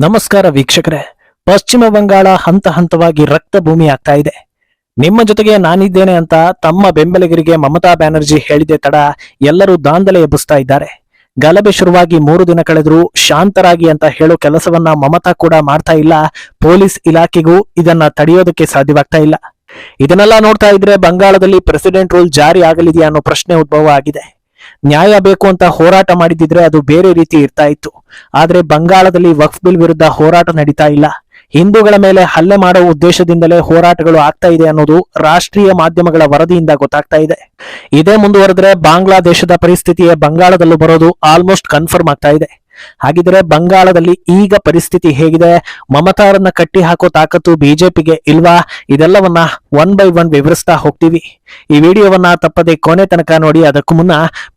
ನಮಸ್ಕಾರ ವೀಕ್ಷಕರೇ. ಪಶ್ಚಿಮ ಬಂಗಾಳ ಹಂತ ಹಂತವಾಗಿ ರಕ್ತ ಭೂಮಿ ಆಗ್ತಾ ಇದೆ. ನಿಮ್ಮ ಜೊತೆಗೆ ನಾನಿದ್ದೇನೆ ಅಂತ ತಮ್ಮ ಬೆಂಬಲಿಗರಿಗೆ ಮಮತಾ ಬ್ಯಾನರ್ಜಿ ಹೇಳಿದೆ ತಡ ಎಲ್ಲರೂ ದಾಂಧಲೆ ಎಬ್ಬಿಸ್ತಾ ಇದ್ದಾರೆ. ಗಲಭೆ ಶುರುವಾಗಿ ಮೂರು ದಿನ ಕಳೆದರೂ ಶಾಂತರಾಗಿ ಅಂತ ಹೇಳೋ ಕೆಲಸವನ್ನ ಮಮತಾ ಕೂಡ ಮಾಡ್ತಾ ಇಲ್ಲ. ಪೊಲೀಸ್ ಇಲಾಖೆಗೂ ಇದನ್ನ ತಡೆಯೋದಕ್ಕೆ ಸಾಧ್ಯವಾಗ್ತಾ ಇಲ್ಲ. ಇದನ್ನೆಲ್ಲ ನೋಡ್ತಾ ಇದ್ರೆ ಬಂಗಾಳದಲ್ಲಿ ಪ್ರೆಸಿಡೆಂಟ್ ರೂಲ್ ಜಾರಿ ಆಗಲಿದೆಯಾ ಅನ್ನೋ ಪ್ರಶ್ನೆ ಉದ್ಭವ ಆಗಿದೆ. ನ್ಯಾಯ ಬೇಕು ಅಂತ ಹೋರಾಟ ಮಾಡಿದ್ರೆ ಅದು ಬೇರೆ ರೀತಿ ಇರ್ತಾ ಇತ್ತು. ಆದ್ರೆ ಬಂಗಾಳದಲ್ಲಿ ವಕ್ಫ್ ಬಿಲ್ ವಿರುದ್ಧ ಹೋರಾಟ ನಡೀತಾ ಇಲ್ಲ. ಹಿಂದೂಗಳ ಮೇಲೆ ಹಲ್ಲೆ ಮಾಡೋ ಉದ್ದೇಶದಿಂದಲೇ ಹೋರಾಟಗಳು ಆಗ್ತಾ ಇದೆ ಅನ್ನೋದು ರಾಷ್ಟ್ರೀಯ ಮಾಧ್ಯಮಗಳ ವರದಿಯಿಂದ ಗೊತ್ತಾಗ್ತಾ ಇದೆ. ಇದೇ ಮುಂದುವರೆದ್ರೆ ಬಾಂಗ್ಲಾದೇಶದ ಪರಿಸ್ಥಿತಿಯೇ ಬಂಗಾಳದಲ್ಲೂ ಬರೋದು ಆಲ್ಮೋಸ್ಟ್ ಕನ್ಫರ್ಮ್ ಆಗ್ತಾ ಇದೆ. ಹಾಗಿದ್ರೆ ಬಂಗಾಳದಲ್ಲಿ ಈಗ ಪರಿಸ್ಥಿತಿ ಹೇಗಿದೆ? ಮಮತಾರನ್ನ ಕಟ್ಟಿ ಹಾಕೋ ತಾಕತ್ತು ಬಿಜೆಪಿಗೆ ಇಲ್ವಾ? ಇದೆಲ್ಲವನ್ನ ಒನ್ ಬೈ ಒನ್ ವಿವರಿಸ್ತಾ ಹೋಗ್ತೀವಿ. ಈ ವಿಡಿಯೋವನ್ನ ತಪ್ಪದೆ ಕೊನೆ ತನಕ ನೋಡಿ, ಅದಕ್ಕೂ ಮುನ್ನ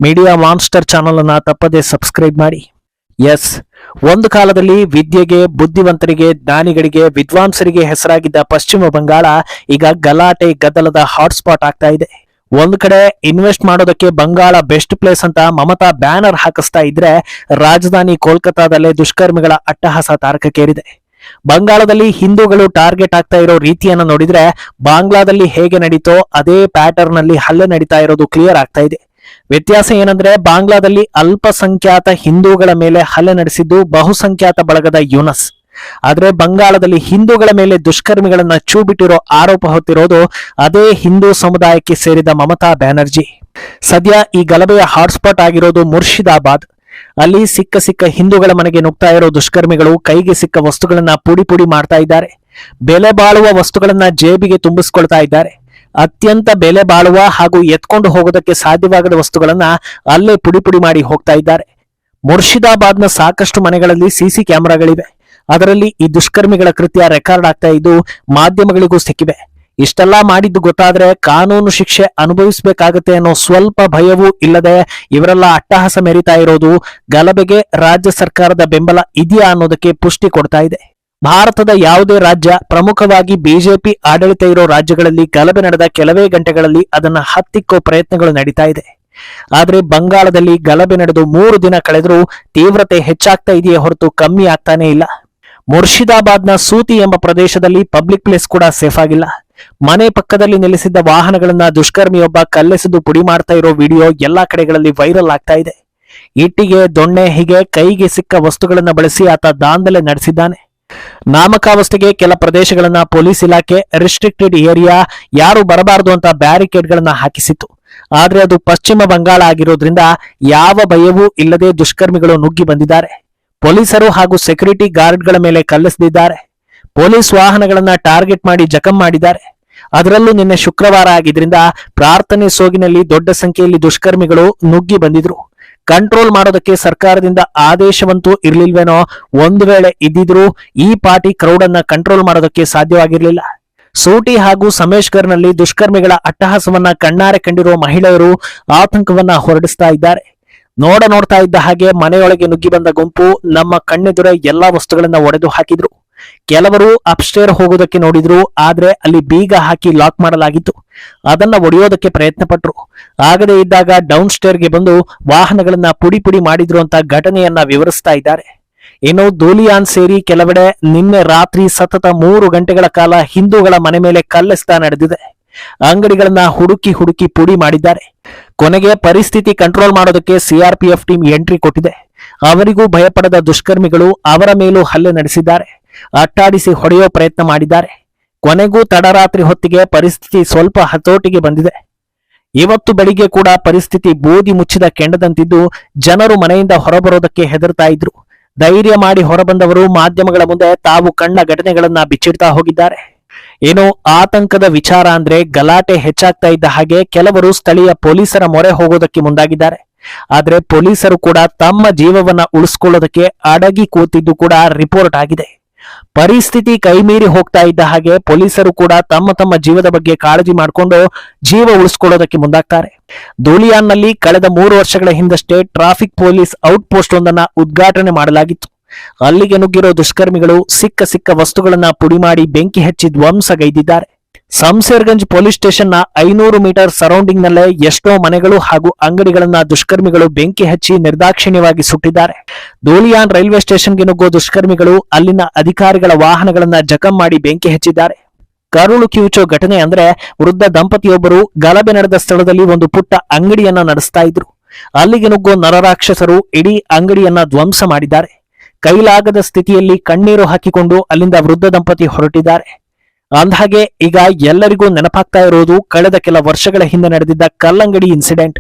ಮೀಡಿಯಾ ಮಾನ್ಸ್ಟರ್ ಚಾನಲ್ ಅನ್ನ ತಪ್ಪದೆ ಸಬ್ಸ್ಕ್ರೈಬ್ ಮಾಡಿ. ಎಸ್ ಒಂದು ಕಾಲದಲ್ಲಿ ವಿದ್ಯೆಗೆ, ಬುದ್ಧಿವಂತರಿಗೆ, ಜ್ಞಾನಿಗಳಿಗೆ, ವಿದ್ವಾಂಸರಿಗೆ ಹೆಸರಾಗಿದ್ದ ಪಶ್ಚಿಮ ಬಂಗಾಳ ಈಗ ಗಲಾಟೆ ಗದ್ದಲದ ಹಾಟ್ಸ್ಪಾಟ್ ಆಗ್ತಾ ಇದೆ. ಒಂದ್ ಕಡೆ ಇನ್ವೆಸ್ಟ್ ಮಾಡೋದಕ್ಕೆ ಬಂಗಾಳ ಬೆಸ್ಟ್ ಪ್ಲೇಸ್ ಅಂತ ಮಮತಾ ಬ್ಯಾನರ್ ಹಾಕಿಸ್ತಾ ಇದ್ರೆ ರಾಜಧಾನಿ ಕೋಲ್ಕತ್ತಾದಲ್ಲೇ ದುಷ್ಕರ್ಮಿಗಳ ಅಟ್ಟಹಾಸ ತಾರಕಕ್ಕೇರಿದೆ. ಬಂಗಾಳದಲ್ಲಿ ಹಿಂದೂಗಳು ಟಾರ್ಗೆಟ್ ಆಗ್ತಾ ಇರೋ ರೀತಿಯನ್ನ ನೋಡಿದ್ರೆ ಬಾಂಗ್ಲಾದಲ್ಲಿ ಹೇಗೆ ನಡೀತೋ ಅದೇ ಪ್ಯಾಟರ್ನ್ನಲ್ಲಿ ಹಲ್ಲೆ ನಡೀತಾ ಇರೋದು ಕ್ಲಿಯರ್ ಆಗ್ತಾ ಇದೆ. ವ್ಯತ್ಯಾಸ ಏನಂದ್ರೆ ಬಾಂಗ್ಲಾದಲ್ಲಿ ಅಲ್ಪಸಂಖ್ಯಾತ ಹಿಂದೂಗಳ ಮೇಲೆ ಹಲ್ಲೆ ನಡೆಸಿದ್ದು ಬಹುಸಂಖ್ಯಾತ ಬಳಗದ ಯುನಸ್. ಆದ್ರೆ ಬಂಗಾಳದಲ್ಲಿ ಹಿಂದೂಗಳ ಮೇಲೆ ದುಷ್ಕರ್ಮಿಗಳನ್ನ ಚೂ ಬಿಟ್ಟಿರೋ ಆರೋಪ ಹೊತ್ತಿರೋದು ಅದೇ ಹಿಂದೂ ಸಮುದಾಯಕ್ಕೆ ಸೇರಿದ ಮಮತಾ ಬ್ಯಾನರ್ಜಿ. ಸದ್ಯ ಈ ಗಲಭೆಯ ಹಾಟ್ಸ್ಪಾಟ್ ಆಗಿರೋದು ಮುರ್ಷಿದಾಬಾದ್ ಅಲ್ಲಿ ಸಿಕ್ಕ ಸಿಕ್ಕ ಹಿಂದೂಗಳ ಮನೆಗೆ ನುಗ್ತಾ ಇರೋ ದುಷ್ಕರ್ಮಿಗಳು ಕೈಗೆ ಸಿಕ್ಕ ವಸ್ತುಗಳನ್ನ ಪುಡಿ ಪುಡಿ ಮಾಡ್ತಾ ಇದ್ದಾರೆ. ಬೆಲೆ ಬಾಳುವ ವಸ್ತುಗಳನ್ನ ಜೇಬಿಗೆ ತುಂಬಿಸ್ಕೊಳ್ತಾ ಇದ್ದಾರೆ. ಅತ್ಯಂತ ಬೆಲೆ ಬಾಳುವ ಹಾಗೂ ಎತ್ಕೊಂಡು ಹೋಗೋದಕ್ಕೆ ಸಾಧ್ಯವಾಗದ ವಸ್ತುಗಳನ್ನ ಅಲ್ಲೇ ಪುಡಿ ಪುಡಿ ಮಾಡಿ ಹೋಗ್ತಾ ಇದ್ದಾರೆ. ಮುರ್ಷಿದಾಬಾದ್ನ ಸಾಕಷ್ಟು ಮನೆಗಳಲ್ಲಿ ಸಿಸಿ ಕ್ಯಾಮೆರಾಗಳಿವೆ. ಅದರಲ್ಲಿ ಈ ದುಷ್ಕರ್ಮಿಗಳ ಕೃತ್ಯ ರೆಕಾರ್ಡ್ ಆಗ್ತಾ ಇದ್ದು ಮಾಧ್ಯಮಗಳಿಗೂ ಸಿಕ್ಕಿವೆ. ಇಷ್ಟೆಲ್ಲಾ ಮಾಡಿದ್ದು ಗೊತ್ತಾದ್ರೆ ಕಾನೂನು ಶಿಕ್ಷೆ ಅನುಭವಿಸಬೇಕಾಗತ್ತೆ ಅನ್ನೋ ಸ್ವಲ್ಪ ಭಯವೂ ಇಲ್ಲದೆ ಇವರೆಲ್ಲ ಅಟ್ಟಹಾಸ ಮೆರಿತಾ ಇರೋದು ಗಲಭೆಗೆ ರಾಜ್ಯ ಸರ್ಕಾರದ ಬೆಂಬಲ ಇದೆಯಾ ಅನ್ನೋದಕ್ಕೆ ಪುಷ್ಟಿ ಕೊಡ್ತಾ ಇದೆ. ಭಾರತದ ಯಾವುದೇ ರಾಜ್ಯ ಪ್ರಮುಖವಾಗಿ ಬಿಜೆಪಿ ಆಡಳಿತ ಇರೋ ರಾಜ್ಯಗಳಲ್ಲಿ ಗಲಭೆ ನಡೆದ ಕೆಲವೇ ಗಂಟೆಗಳಲ್ಲಿ ಅದನ್ನ ಹತ್ತಿಕ್ಕೋ ಪ್ರಯತ್ನಗಳು ನಡೀತಾ ಇದೆ. ಆದರೆ ಬಂಗಾಳದಲ್ಲಿ ಗಲಭೆ ನಡೆದು ಮೂರು ದಿನ ಕಳೆದರೂ ತೀವ್ರತೆ ಹೆಚ್ಚಾಗ್ತಾ ಇದೆಯೇ ಹೊರತು ಕಮ್ಮಿ ಆಗ್ತಾನೇ ಇಲ್ಲ. ಮುರ್ಷಿದಾಬಾದ್ನ ಸೂತಿ ಎಂಬ ಪ್ರದೇಶದಲ್ಲಿ ಪಬ್ಲಿಕ್ ಪ್ಲೇಸ್ ಕೂಡ ಸೇಫ್ ಆಗಿಲ್ಲ. ಮನೆ ಪಕ್ಕದಲ್ಲಿ ನಿಲ್ಲಿಸಿದ್ದ ವಾಹನಗಳನ್ನ ದುಷ್ಕರ್ಮಿಯೊಬ್ಬ ಕಲ್ಲೆಸೆದು ಪುಡಿ ಮಾಡ್ತಾ ಇರೋ ವಿಡಿಯೋ ಎಲ್ಲಾ ಕಡೆಗಳಲ್ಲಿ ವೈರಲ್ ಆಗ್ತಾ ಇದೆ. ಇಟ್ಟಿಗೆ ದೊಣ್ಣೆ, ಹೀಗೆ ಕೈಗೆ ಸಿಕ್ಕ ವಸ್ತುಗಳನ್ನ ಬಳಸಿ ಆತ ದಾಂಧಲೆ ನಡೆಸಿದ್ದಾನೆ. ನಾಮಕಾವಸ್ಥೆಗೆ ಕೆಲ ಪ್ರದೇಶಗಳನ್ನ ಪೊಲೀಸ್ ಇಲಾಖೆ ರಿಸ್ಟ್ರಿಕ್ಟೆಡ್ ಏರಿಯಾ ಯಾರು ಬರಬಾರದು ಅಂತ ಬ್ಯಾರಿಕೇಡ್ಗಳನ್ನ ಹಾಕಿಸಿತ್ತು. ಆದ್ರೆ ಅದು ಪಶ್ಚಿಮ ಬಂಗಾಳ ಆಗಿರೋದ್ರಿಂದ ಯಾವ ಭಯವೂ ಇಲ್ಲದೆ ದುಷ್ಕರ್ಮಿಗಳು ನುಗ್ಗಿ ಬಂದಿದ್ದಾರೆ. ಪೊಲೀಸರು ಹಾಗೂ ಸೆಕ್ಯೂರಿಟಿ ಗಾರ್ಡ್ಗಳ ಮೇಲೆ ಕಲ್ಲಿಸದಿದ್ದಾರೆ. ಪೊಲೀಸ್ ವಾಹನಗಳನ್ನ ಟಾರ್ಗೆಟ್ ಮಾಡಿ ಜಖಂ ಮಾಡಿದ್ದಾರೆ. ಅದರಲ್ಲೂ ನಿನ್ನೆ ಶುಕ್ರವಾರ ಆಗಿದ್ರಿಂದ ಪ್ರಾರ್ಥನೆ ಸೋಗಿನಲ್ಲಿ ದೊಡ್ಡ ಸಂಖ್ಯೆಯಲ್ಲಿ ದುಷ್ಕರ್ಮಿಗಳು ನುಗ್ಗಿ ಬಂದಿದ್ರು. ಕಂಟ್ರೋಲ್ ಮಾಡೋದಕ್ಕೆ ಸರ್ಕಾರದಿಂದ ಆದೇಶವಂತೂ ಇರಲಿಲ್ವೇನೋ ಒಂದು ವೇಳೆ ಇದ್ದಿದ್ರು ಈ ಪಾರ್ಟಿ ಕ್ರೌಡ್ ಅನ್ನ ಕಂಟ್ರೋಲ್ ಮಾಡೋದಕ್ಕೆ ಸಾಧ್ಯವಾಗಿರಲಿಲ್ಲ. ಸೂಟಿ ಹಾಗೂ ಸಮೇಶ್ಗರ್ನಲ್ಲಿ ದುಷ್ಕರ್ಮಿಗಳ ಅಟ್ಟಹಾಸವನ್ನ ಕಣ್ಣಾರೆ ಕಂಡಿರುವ ಮಹಿಳೆಯರು ಆತಂಕವನ್ನ ಹೊರಡಿಸ್ತಾ ಇದ್ದಾರೆ. ನೋಡ ನೋಡ್ತಾ ಇದ್ದ ಹಾಗೆ ಮನೆಯೊಳಗೆ ನುಗ್ಗಿ ಬಂದ ಗುಂಪು ನಮ್ಮ ಕಣ್ಣೆದುರ ಎಲ್ಲಾ ವಸ್ತುಗಳನ್ನ ಒಡೆದು ಹಾಕಿದ್ರು. ಕೆಲವರು ಅಪ್ಸ್ಟೇರ್ ಹೋಗೋದಕ್ಕೆ ನೋಡಿದ್ರು, ಆದ್ರೆ ಅಲ್ಲಿ ಬೀಗ ಹಾಕಿ ಲಾಕ್ ಮಾಡಲಾಗಿತ್ತು. ಅದನ್ನ ಒಡೆಯೋದಕ್ಕೆ ಪ್ರಯತ್ನ ಪಟ್ರು ಆಗದೇ ಇದ್ದಾಗ ಡೌನ್ ಸ್ಟೇರ್ಗೆ ಬಂದು ವಾಹನಗಳನ್ನ ಪುಡಿ ಪುಡಿ ಮಾಡಿದ್ರು ಅಂತ ಘಟನೆಯನ್ನ ವಿವರಿಸ್ತಾ ಇದ್ದಾರೆ. ಇನ್ನು ಧೂಲಿಯಾನ್ ಸೇರಿ ಕೆಲವೆಡೆ ನಿನ್ನೆ ರಾತ್ರಿ ಸತತ ಮೂರು ಗಂಟೆಗಳ ಕಾಲ ಹಿಂದೂಗಳ ಮನೆ ಮೇಲೆ ಕಲ್ಲೆಸ್ತ ನಡೆದಿದೆ. ಅಂಗಡಿಗಳನ್ನ ಹುಡುಕಿ ಹುಡುಕಿ ಪುಡಿ ಮಾಡಿದ್ದಾರೆ. ಕೊನೆಗೆ ಪರಿಸ್ಥಿತಿ ಕಂಟ್ರೋಲ್ ಮಾಡೋದಕ್ಕೆ ಸಿಆರ್ಪಿಎಫ್ ಟೀಮ್ ಎಂಟ್ರಿ ಕೊಟ್ಟಿದೆ. ಅವರಿಗೂ ಭಯಪಡದ ದುಷ್ಕರ್ಮಿಗಳು ಅವರ ಮೇಲೂ ಹಲ್ಲೆ ನಡೆಸಿದ್ದಾರೆ. ಅಟ್ಟಾಡಿಸಿ ಹೊಡೆಯೋ ಪ್ರಯತ್ನ ಮಾಡಿದ್ದಾರೆ. ಕೊನೆಗೂ ತಡರಾತ್ರಿ ಹೊತ್ತಿಗೆ ಪರಿಸ್ಥಿತಿ ಸ್ವಲ್ಪ ಹತೋಟಿಗೆ ಬಂದಿದೆ. ಇವತ್ತು ಬೆಳಿಗ್ಗೆ ಕೂಡ ಪರಿಸ್ಥಿತಿ ಬೂದಿ ಮುಚ್ಚಿದ ಕೆಂಡದಂತಿದ್ದು ಜನರು ಮನೆಯಿಂದ ಹೊರಬರೋದಕ್ಕೆ ಹೆದರ್ತಾ ಇದ್ರು. ಧೈರ್ಯ ಮಾಡಿ ಹೊರಬಂದವರು ಮಾಧ್ಯಮಗಳ ಮುಂದೆ ತಾವು ಕಂಡ ಘಟನೆಗಳನ್ನ ಬಿಚ್ಚಿಡ್ತಾ ಹೋಗಿದ್ದಾರೆ. ಏನು ಆತಂಕದ ವಿಚಾರ ಅಂದ್ರೆ ಗಲಾಟೆ ಹೆಚ್ಚಾಗ್ತಾ ಇದ್ದ ಹಾಗೆ ಕೆಲವರು ಸ್ಥಳೀಯ ಪೊಲೀಸರ ಮೊರೆ ಹೋಗೋದಕ್ಕೆ ಮುಂದಾಗಿದ್ದಾರೆ. ಆದ್ರೆ ಪೊಲೀಸರು ಕೂಡ ತಮ್ಮ ಜೀವವನ್ನ ಉಳಿಸ್ಕೊಳ್ಳೋದಕ್ಕೆ ಅಡಗಿ ಕೂತಿದ್ದು ಕೂಡ ರಿಪೋರ್ಟ್ ಆಗಿದೆ. ಪರಿಸ್ಥಿತಿ ಕೈಮೀರಿ ಹೋಗ್ತಾ ಇದ್ದ ಹಾಗೆ ಪೊಲೀಸರು ಕೂಡ ತಮ್ಮ ತಮ್ಮ ಜೀವದ ಬಗ್ಗೆ ಕಾಳಜಿ ಮಾಡಿಕೊಂಡು ಜೀವ ಉಳಿಸ್ಕೊಳ್ಳೋದಕ್ಕೆ ಮುಂದಾಗ್ತಾರೆ. ಧೂಳಿಯಾನ್ನಲ್ಲಿ ಕಳೆದ ಮೂರು ವರ್ಷಗಳ ಹಿಂದಷ್ಟೇ ಟ್ರಾಫಿಕ್ ಪೊಲೀಸ್ ಔಟ್ ಪೋಸ್ಟ್ ಒಂದನ್ನ ಉದ್ಘಾಟನೆ ಮಾಡಲಾಗಿತ್ತು. ಅಲ್ಲಿಗೆ ನುಗ್ಗಿರೋ ದುಷ್ಕರ್ಮಿಗಳು ಸಿಕ್ಕ ಸಿಕ್ಕ ವಸ್ತುಗಳನ್ನ ಪುಡಿ ಮಾಡಿ ಬೆಂಕಿ ಹಚ್ಚಿ ಧ್ವಂಸಗೈದಿದ್ದಾರೆ. ಸಂಸೇರ್ಗಂಜ್ ಪೊಲೀಸ್ ಸ್ಟೇಷನ್ನ ಐನೂರು ಮೀಟರ್ ಸರೌಂಡಿಂಗ್ ನಲ್ಲೇ ಎಷ್ಟೋ ಮನೆಗಳು ಹಾಗೂ ಅಂಗಡಿಗಳನ್ನ ದುಷ್ಕರ್ಮಿಗಳು ಬೆಂಕಿ ಹಚ್ಚಿ ನಿರ್ದಾಕ್ಷಿಣ್ಯವಾಗಿ ಸುಟ್ಟಿದ್ದಾರೆ. ದೋಲಿಯಾನ್ ರೈಲ್ವೆ ಸ್ಟೇಷನ್ಗೆ ನುಗ್ಗೋ ದುಷ್ಕರ್ಮಿಗಳು ಅಲ್ಲಿನ ಅಧಿಕಾರಿಗಳ ವಾಹನಗಳನ್ನ ಜಖಂ ಮಾಡಿ ಬೆಂಕಿ ಹಚ್ಚಿದ್ದಾರೆ. ಕರುಳು ಕಿವುಚೋ ಘಟನೆ ಅಂದ್ರೆ ವೃದ್ಧ ದಂಪತಿಯೊಬ್ಬರು ಗಲಭೆ ನಡೆದ ಸ್ಥಳದಲ್ಲಿ ಒಂದು ಪುಟ್ಟ ಅಂಗಡಿಯನ್ನ ನಡೆಸ್ತಾ ಇದ್ರು. ಅಲ್ಲಿಗೆ ನುಗ್ಗೋ ನರರಾಕ್ಷಸರು ಇಡೀ ಅಂಗಡಿಯನ್ನ ಧ್ವಂಸ ಮಾಡಿದ್ದಾರೆ. ಕೈಲಾಗದ ಸ್ಥಿತಿಯಲ್ಲಿ ಕಣ್ಣೀರು ಹಾಕಿಕೊಂಡು ಅಲ್ಲಿಂದ ವೃದ್ಧ ದಂಪತಿ ಹೊರಟಿದ್ದಾರೆ. ಅಂದಹಾಗೆ, ಈಗ ಎಲ್ಲರಿಗೂ ನೆನಪಾಗ್ತಾ ಇರೋದು ಕಳೆದ ಕೆಲ ವರ್ಷಗಳ ಹಿಂದೆ ನಡೆದಿದ್ದ ಕಲ್ಲಂಗಡಿ ಇನ್ಸಿಡೆಂಟ್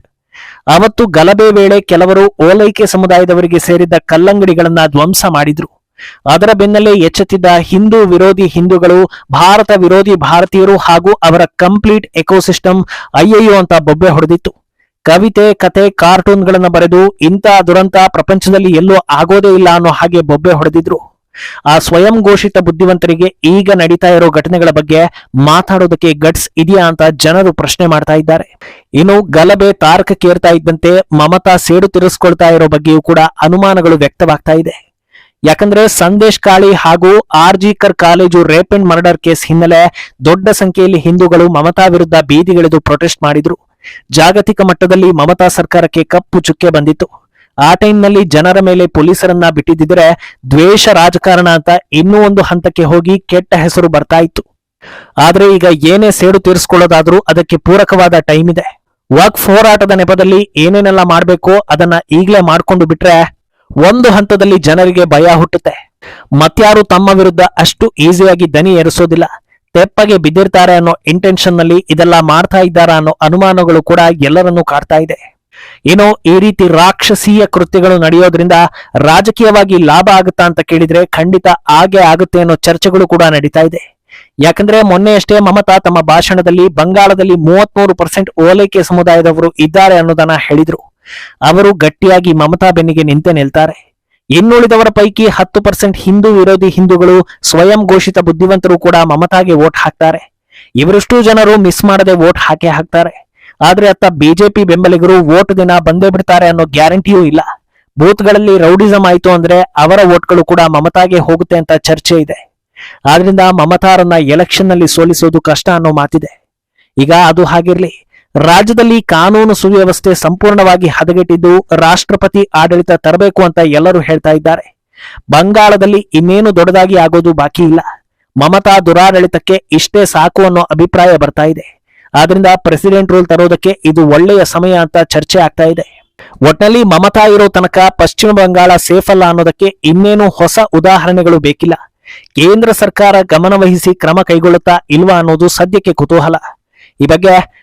ಅವತ್ತು ಗಲಭೆ ವೇಳೆ ಕೆಲವರು ಓಲೈಕೆ ಸಮುದಾಯದವರಿಗೆ ಸೇರಿದ್ದ ಕಲ್ಲಂಗಡಿಗಳನ್ನ ಧ್ವಂಸ ಮಾಡಿದ್ರು. ಅದರ ಬೆನ್ನಲ್ಲೇ ಎಚ್ಚೆತ್ತಿದ್ದ ಹಿಂದೂ ವಿರೋಧಿ ಹಿಂದೂಗಳು, ಭಾರತ ವಿರೋಧಿ ಭಾರತೀಯರು ಹಾಗೂ ಅವರ ಕಂಪ್ಲೀಟ್ ಎಕೋಸಿಸ್ಟಮ್ ಅಯ್ಯಯ್ಯೋ ಅಂತ ಬೊಬ್ಬೆ ಹೊಡೆದಿತ್ತು. ಕವಿತೆ, ಕತೆ, ಕಾರ್ಟೂನ್ಗಳನ್ನು ಬರೆದು ಇಂಥ ದುರಂತ ಪ್ರಪಂಚದಲ್ಲಿ ಎಲ್ಲೂ ಆಗೋದೇ ಇಲ್ಲ ಅನ್ನೋ ಹಾಗೆ ಬೊಬ್ಬೆ ಹೊಡೆದಿದ್ರು. ಆ ಸ್ವಯಂ ಘೋಷಿತ ಬುದ್ಧಿವಂತರಿಗೆ ಈಗ ನಡೀತಾ ಇರೋ ಘಟನೆಗಳ ಬಗ್ಗೆ ಮಾತಾಡೋದಕ್ಕೆ ಗಟ್ಸ್ ಇದೆಯಾ ಅಂತ ಜನರು ಪ್ರಶ್ನೆ ಮಾಡ್ತಾ ಇದ್ದಾರೆ. ಇನ್ನು ಗಲಭೆ ತಾರಕಕ್ಕೇರ್ತಾ ಇದ್ದಂತೆ ಮಮತಾ ಸೇಡು ತೀರಿಸ್ಕೊಳ್ತಾ ಇರೋ ಬಗ್ಗೆಯೂ ಕೂಡ ಅನುಮಾನಗಳು ವ್ಯಕ್ತವಾಗ್ತಾ ಇದೆ. ಯಾಕಂದ್ರೆ ಸಂದೇಶ್ ಕಾಳಿ ಹಾಗೂ R G Kar college rape and murder case ಹಿನ್ನೆಲೆ ದೊಡ್ಡ ಸಂಖ್ಯೆಯಲ್ಲಿ ಹಿಂದೂಗಳು ಮಮತಾ ವಿರುದ್ಧ ಬೀದಿಗಿಳಿದು ಪ್ರೊಟೆಸ್ಟ್ ಮಾಡಿದ್ರು. ಜಾಗತಿಕ ಮಟ್ಟದಲ್ಲಿ ಮಮತಾ ಸರ್ಕಾರಕ್ಕೆ ಕಪ್ಪು ಚುಕ್ಕೆ ಬಂದಿತ್ತು. ಆ ಟೈಮ್ನಲ್ಲಿ ಜನರ ಮೇಲೆ ಪೊಲೀಸರನ್ನ ಬಿಟ್ಟಿದ್ದರೆ ದ್ವೇಷ ರಾಜಕಾರಣ ಅಂತ ಇನ್ನೂ ಒಂದು ಹಂತಕ್ಕೆ ಹೋಗಿ ಕೆಟ್ಟ ಹೆಸರು ಬರ್ತಾ ಇತ್ತು. ಆದ್ರೆ ಈಗ ಏನೇ ಸೇಡು ತೀರಿಸ್ಕೊಳ್ಳೋದಾದ್ರೂ ಅದಕ್ಕೆ ಪೂರಕವಾದ ಟೈಮ್ ಇದೆ. ವಾಕ್ ಹೋರಾಟದ ನೆಪದಲ್ಲಿ ಏನೇನೆಲ್ಲ ಮಾಡಬೇಕು ಅದನ್ನ ಈಗಲೇ ಮಾಡ್ಕೊಂಡು ಬಿಟ್ರೆ ಒಂದು ಹಂತದಲ್ಲಿ ಜನರಿಗೆ ಭಯ ಹುಟ್ಟುತ್ತೆ. ಮತ್ಯಾರು ತಮ್ಮ ವಿರುದ್ಧ ಅಷ್ಟು ಈಸಿಯಾಗಿ ದನಿ ಏರಿಸೋದಿಲ್ಲ ತೆಪ್ಪಗೆ ಬಿದ್ದಿರ್ತಾರೆ ಅನ್ನೋ ಇಂಟೆನ್ಷನ್ನಲ್ಲಿ ಇದೆಲ್ಲ ಮಾಡ್ತಾ ಇದ್ದಾರ ಅನ್ನೋ ಅನುಮಾನಗಳು ಕೂಡ ಎಲ್ಲರನ್ನೂ ಕಾಡ್ತಾ ಇದೆ. ಏನೋ ಈ ರೀತಿ ರಾಕ್ಷಸೀಯ ಕೃತ್ಯಗಳು ನಡೆಯೋದ್ರಿಂದ ರಾಜಕೀಯವಾಗಿ ಲಾಭ ಆಗುತ್ತಾ ಅಂತ ಕೇಳಿದ್ರೆ ಖಂಡಿತ ಹಾಗೆ ಆಗುತ್ತೆ ಅನ್ನೋ ಚರ್ಚೆಗಳು ಕೂಡ ನಡೀತಾ ಇದೆ. ಯಾಕಂದ್ರೆ ಮೊನ್ನೆಯಷ್ಟೇ ಮಮತಾ ತಮ್ಮ ಭಾಷಣದಲ್ಲಿ ಬಂಗಾಳದಲ್ಲಿ ಮೂವತ್ಮೂರು ಪರ್ಸೆಂಟ್ ಓಲೈಕೆ ಸಮುದಾಯದವರು ಇದ್ದಾರೆ ಅನ್ನೋದನ್ನ ಹೇಳಿದ್ರು. ಅವರು ಗಟ್ಟಿಯಾಗಿ ಮಮತಾ ಬೆನ್ನಿಗೆ ನಿಂತೆ ನಿಲ್ತಾರೆ. ಇನ್ನುಳಿದವರ ಪೈಕಿ ಹತ್ತು ಪರ್ಸೆಂಟ್ ಹಿಂದೂ ವಿರೋಧಿ ಹಿಂದೂಗಳು ಸ್ವಯಂ ಘೋಷಿತ ಬುದ್ಧಿವಂತರು ಕೂಡ ಮಮತಾಗೆ ವೋಟ್ ಹಾಕ್ತಾರೆ. ಇವರಷ್ಟು ಜನರು ಮಿಸ್ ಮಾಡದೆ ವೋಟ್ ಹಾಕೇ ಹಾಕ್ತಾರೆ. ಆದ್ರೆ ಅತ್ತ ಬಿಜೆಪಿ ಬೆಂಬಲಿಗರು ವೋಟ್ ದಿನ ಬಂದೇ ಬಿಡ್ತಾರೆ ಅನ್ನೋ ಗ್ಯಾರಂಟಿಯೂ ಇಲ್ಲ. ಬೂತ್ಗಳಲ್ಲಿ ರೌಡಿಸಂ ಆಯ್ತು ಅಂದ್ರೆ ಅವರ ವೋಟ್ಗಳು ಕೂಡ ಮಮತಾಗೆ ಹೋಗುತ್ತೆ ಅಂತ ಚರ್ಚೆ ಇದೆ. ಆದ್ರಿಂದ ಮಮತಾರನ್ನ ಎಲೆಕ್ಷನ್ನಲ್ಲಿ ಸೋಲಿಸೋದು ಕಷ್ಟ ಅನ್ನೋ ಮಾತಿದೆ. ಈಗ ಅದು ಹಾಗಿರ್ಲಿ. ರಾಜ್ಯದಲ್ಲಿ ಕಾನೂನು ಸುವ್ಯವಸ್ಥೆ ಸಂಪೂರ್ಣವಾಗಿ ಹದಗೆಟ್ಟಿದ್ದು ರಾಷ್ಟ್ರಪತಿ ಆಡಳಿತ ತರಬೇಕು ಅಂತ ಎಲ್ಲರೂ ಹೇಳ್ತಾ ಇದ್ದಾರೆ. ಬಂಗಾಳದಲ್ಲಿ ಇನ್ನೇನು ದೊಡ್ಡದಾಗಿ ಆಗೋದು ಬಾಕಿ ಇಲ್ಲ. ಮಮತಾ ದುರಾಡಳಿತಕ್ಕೆ ಇಷ್ಟೇ ಸಾಕು ಅನ್ನೋ ಅಭಿಪ್ರಾಯ ಬರ್ತಾ ಇದೆ. ಆದ್ರಿಂದ ಪ್ರೆಸಿಡೆಂಟ್ ರೂಲ್ ತರೋದಕ್ಕೆ ಇದು ಒಳ್ಳೆಯ ಸಮಯ ಅಂತ ಚರ್ಚೆ ಆಗ್ತಾ ಇದೆ. ಒಟ್ನಲ್ಲಿ ಮಮತಾ ಇರೋ ತನಕ ಪಶ್ಚಿಮ ಬಂಗಾಳ ಸೇಫ್ ಅಲ್ಲ ಅನ್ನೋದಕ್ಕೆ ಇನ್ನೇನು ಹೊಸ ಉದಾಹರಣೆಗಳು ಬೇಕಿಲ್ಲ. ಕೇಂದ್ರ ಸರ್ಕಾರ ಗಮನವಹಿಸಿ ಕ್ರಮ ಕೈಗೊಳ್ಳುತ್ತಾ ಇಲ್ವಾ ಅನ್ನೋದು ಸದ್ಯಕ್ಕೆ ಕುತೂಹಲ. ಈ ಬಗ್ಗೆ